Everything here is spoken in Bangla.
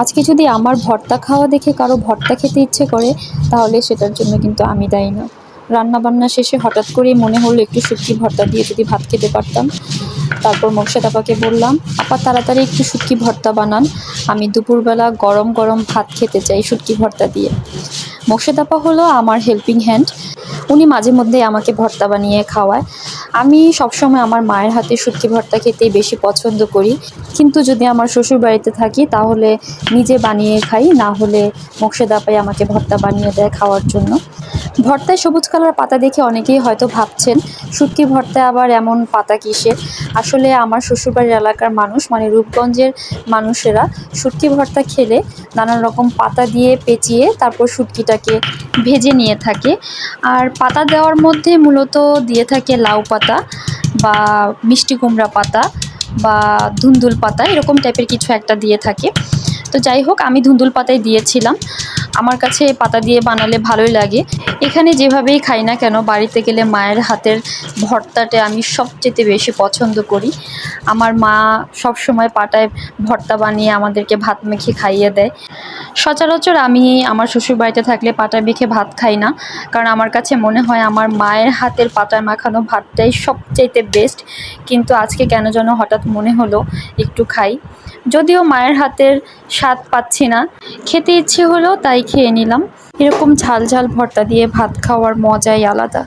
আজকে যদি আমার ভর্তা খাওয়া দেখে কারও ভর্তা খেতে ইচ্ছে করে, তাহলে সেটার জন্য কিন্তু আমি দায়ী না। রান্না বান্না শেষে হঠাৎ করেই মনে হলো একটু শুটকি ভর্তা দিয়ে যদি ভাত খেতে পারতাম। তারপর মোর্শেদ আপাকে বললাম, আপা, তাড়াতাড়ি একটু শুটকি ভর্তা বানান। আমি দুপুরবেলা গরম গরম ভাত খেতে চাই শুটকি ভর্তা দিয়ে। মোর্শেদ আপা হলো আমার হেল্পিং হ্যান্ড উনি মাঝে মধ্যে আমাকে ভর্তা বানিয়ে খাওয়ায়। আমি সবসময় আমার মায়ের হাতে শুটকি ভর্তা খেতেই বেশি পছন্দ করি। কিন্তু যদি আমার শ্বশুর বাড়িতে থাকি, তাহলে নিজে বানিয়ে খাই, না হলে আপাই আমাকে ভর্তা বানিয়ে দেয় খাওয়ার জন্য। ভর্তায় সবুজ কালার পাতা দেখে অনেকেই হয়তো ভাবছেন, শুটকি ভর্তায় আবার এমন পাতা কিসের? আসলে আমার শ্বশুরবাড়ির এলাকার মানুষ মানে রূপগঞ্জের মানুষেরা শুটকি ভর্তা খেলে নানান রকম পাতা দিয়ে পেঁচিয়ে তারপর শুটকিটাকে ভেজে নিয়ে থাকে। আর পাতা দেওয়ার মধ্যে মূলত দিয়ে থাকে লাউ পাতা বা মিষ্টি কুমড়া পাতা বা ধুন্দুল পাতা, এরকম টাইপের কিছু একটা দিয়ে থাকে। তো যাই হোক, আমি ধুন্দুল পাতায় দিয়েছিলাম। আমার কাছে পাতা দিয়ে বানালে ভালোই লাগে। এখানে যেভাবেই খাই না কেন, বাড়িতে গেলে মায়ের হাতের ভর্তাটা আমি সবচেয়ে বেশি পছন্দ করি। আমার মা সব সময় পাটায় ভর্তা বানিয়ে আমাদেরকে ভাত মেখে খাইয়ে দেয়। সচরাচর আমি আমার শ্বশুর বাড়িতে থাকলে পাটা মেখে ভাত খাই না। কারণ আমার কাছে মনে হয় আমার মায়ের হাতের পাটায় মাখানো ভাতটাই সবচাইতে বেস্ট কিন্তু আজকে কেন যেন হঠাৎ মনে হলো, একটু খাই। যদিও মায়ের হাতের স্বাদ পাচ্ছি না। খেতে ইচ্ছে হলো, তাই খেয়ে নিলাম। এরকম ঝাল ঝাল ভর্তা দিয়ে ভাত খাওয়ার মজাই আলাদা।